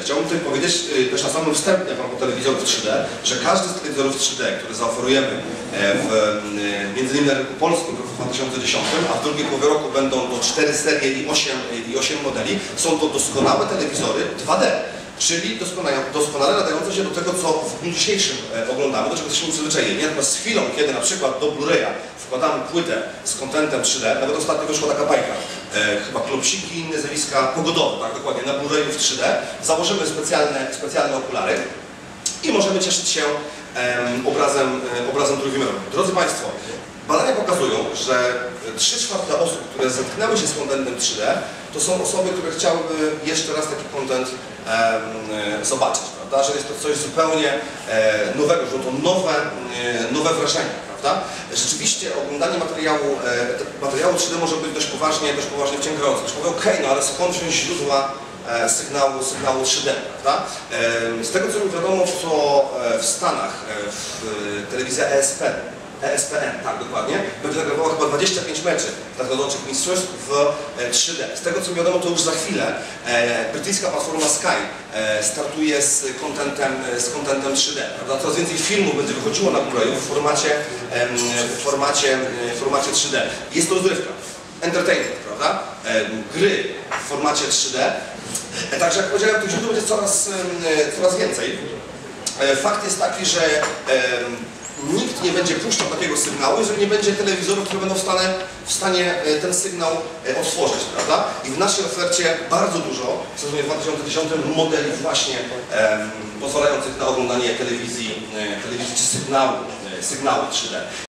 Chciałbym tutaj powiedzieć y, też na samym wstępie a propos telewizorów 3D, że każdy z telewizorów 3D, który zaoferujemy e, w, y, między innymi na rynku polskim w roku 2010, a w drugiej połowie roku będą to 4 serie i 8, i 8 modeli, są to doskonałe telewizory 2D. Czyli doskonale, doskonale nadające się do tego, co w dniu dzisiejszym e, oglądamy, do czego jesteśmy przyzwyczajeni. Natomiast z chwilą, kiedy na przykład do Blu-raya wkładamy płytę z kontentem 3D, nawet ostatnio wyszła taka bajka, e, chyba klopsiki inne zjawiska pogodowe, tak dokładnie, na Blu-rayu w 3D, założymy specjalne, specjalne okulary i możemy cieszyć się em, obrazem, e, obrazem. Drodzy Państwo, badania pokazują, że 3 czwarte osób, które zetknęły się z kontentem 3D, to są osoby, które chciałyby jeszcze raz taki kontent e, zobaczyć, prawda? Że jest to coś zupełnie e, nowego, że to nowe, e, nowe wrażenie, prawda? Rzeczywiście oglądanie materiału, e, te- materiału 3D może być dość poważnie, dość poważnie wciągające. Ktoś powie, okej, no ale skąd wziąć źródła e, sygnału, sygnału 3D, prawda? E, Z tego co mi wiadomo, to e, w Stanach, e, w e, telewizja ESP, ESPN, tak dokładnie, będzie nagrywała chyba 25 meczy nadchodzących mistrzostw w e, 3D. Z tego co mi wiadomo, to już za chwilę e, brytyjska platforma Sky e, startuje z kontentem, e, z kontentem 3D. Prawda? Coraz więcej filmów będzie wychodziło na Blu-rayu w formacie, w formacie, e, w formacie 3D. Jest to rozrywka, entertainment, prawda? E, Gry w formacie 3D. E, Także jak powiedziałem, tych źródeł będzie coraz, e, coraz więcej. E, Fakt jest taki, że nikt nie będzie puszczał takiego sygnału, jeżeli nie będzie telewizorów, które będą w stanie, w stanie e, ten sygnał e, otworzyć, prawda? I w naszej ofercie bardzo dużo w sezonie 2010 modeli właśnie em, pozwalających na oglądanie telewizji, e, telewizji czy sygnału, e, sygnału 3D.